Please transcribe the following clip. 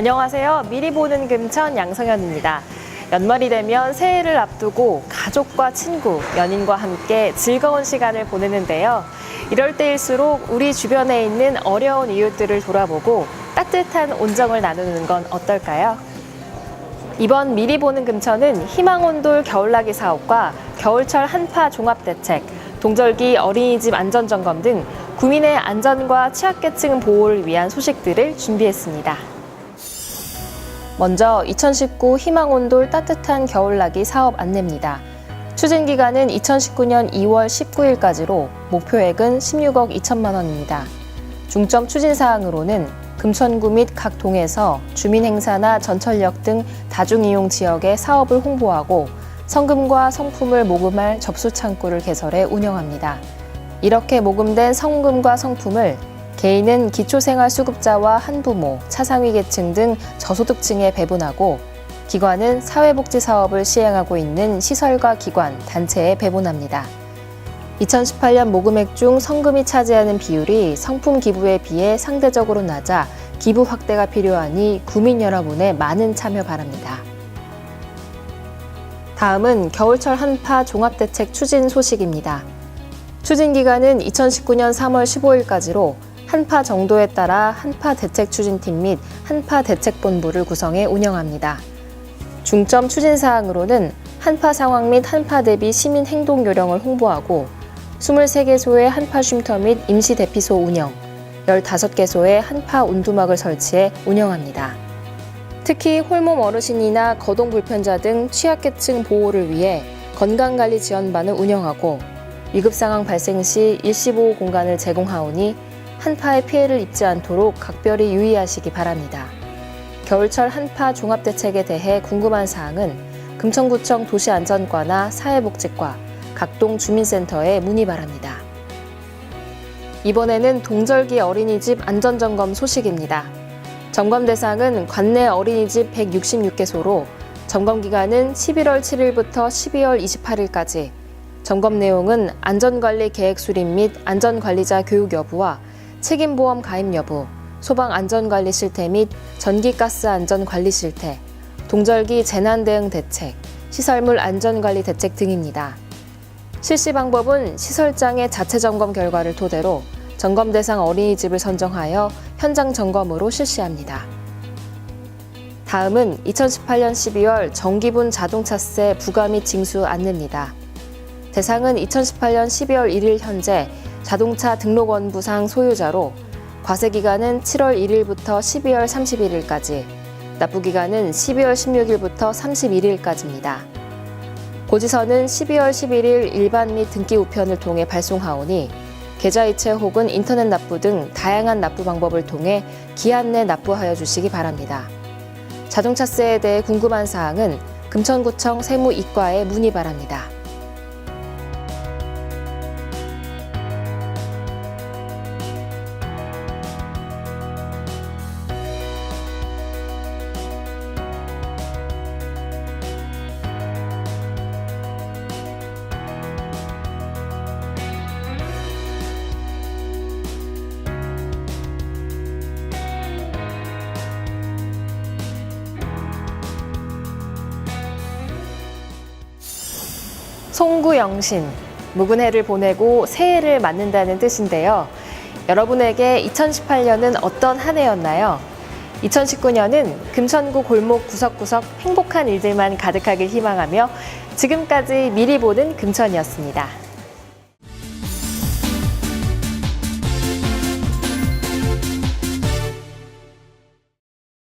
안녕하세요. 미리 보는 금천 양성현입니다. 연말이 되면 새해를 앞두고 가족과 친구, 연인과 함께 즐거운 시간을 보내는데요. 이럴 때일수록 우리 주변에 있는 어려운 이웃들을 돌아보고 따뜻한 온정을 나누는 건 어떨까요? 이번 미리 보는 금천은 희망온돌 겨울나기 사업과 겨울철 한파 종합대책, 동절기 어린이집 안전점검 등 구민의 안전과 취약계층 보호를 위한 소식들을 준비했습니다. 먼저 2019 희망온돌 따뜻한 겨울나기 사업 안내입니다. 추진 기간은 2019년 2월 19일까지로 목표액은 16억 2천만 원입니다. 중점 추진 사항으로는 금천구 및 각 동에서 주민 행사나 전철역 등 다중 이용 지역의 사업을 홍보하고 성금과 성품을 모금할 접수 창구를 개설해 운영합니다. 이렇게 모금된 성금과 성품을 개인은 기초생활수급자와 한부모, 차상위 계층 등 저소득층에 배분하고 기관은 사회복지 사업을 시행하고 있는 시설과 기관, 단체에 배분합니다. 2018년 모금액 중 성금이 차지하는 비율이 성품 기부에 비해 상대적으로 낮아 기부 확대가 필요하니 구민 여러분의 많은 참여 바랍니다. 다음은 겨울철 한파 종합대책 추진 소식입니다. 추진 기간은 2019년 3월 15일까지로 한파 정도에 따라 한파 대책 추진팀 및 한파 대책본부를 구성해 운영합니다. 중점 추진 사항으로는 한파 상황 및 한파 대비 시민 행동 요령을 홍보하고 23개소의 한파 쉼터 및 임시 대피소 운영, 15개소의 한파 온두막을 설치해 운영합니다. 특히 홀몸 어르신이나 거동 불편자 등 취약계층 보호를 위해 건강관리 지원반을 운영하고 위급 상황 발생 시 일시보호 공간을 제공하오니 한파에 피해를 입지 않도록 각별히 유의하시기 바랍니다. 겨울철 한파 종합대책에 대해 궁금한 사항은 금천구청 도시안전과나 사회복지과, 각동 주민센터에 문의 바랍니다. 이번에는 동절기 어린이집 안전점검 소식입니다. 점검 대상은 관내 어린이집 166개소로 점검 기간은 11월 7일부터 12월 28일까지 점검 내용은 안전관리 계획 수립 및 안전관리자 교육 여부와 책임보험 가입 여부, 소방 안전관리 실태 및 전기가스 안전관리 실태, 동절기 재난대응 대책, 시설물 안전관리 대책 등입니다. 실시 방법은 시설장의 자체 점검 결과를 토대로 점검 대상 어린이집을 선정하여 현장 점검으로 실시합니다. 다음은 2018년 12월 정기분 자동차세 부과 및 징수 안내입니다. 대상은 2018년 12월 1일 현재 자동차 등록원부상 소유자로 과세 기간은 7월 1일부터 12월 31일까지, 납부 기간은 12월 16일부터 31일까지입니다. 고지서는 12월 11일 일반 및 등기 우편을 통해 발송하오니 계좌이체 혹은 인터넷 납부 등 다양한 납부 방법을 통해 기한 내 납부하여 주시기 바랍니다. 자동차세에 대해 궁금한 사항은 금천구청 세무이과에 문의 바랍니다. 송구영신, 묵은 해를 보내고 새해를 맞는다는 뜻인데요. 여러분에게 2018년은 어떤 한 해였나요? 2019년은 금천구 골목 구석구석 행복한 일들만 가득하길 희망하며 지금까지 미리 보는 금천이었습니다.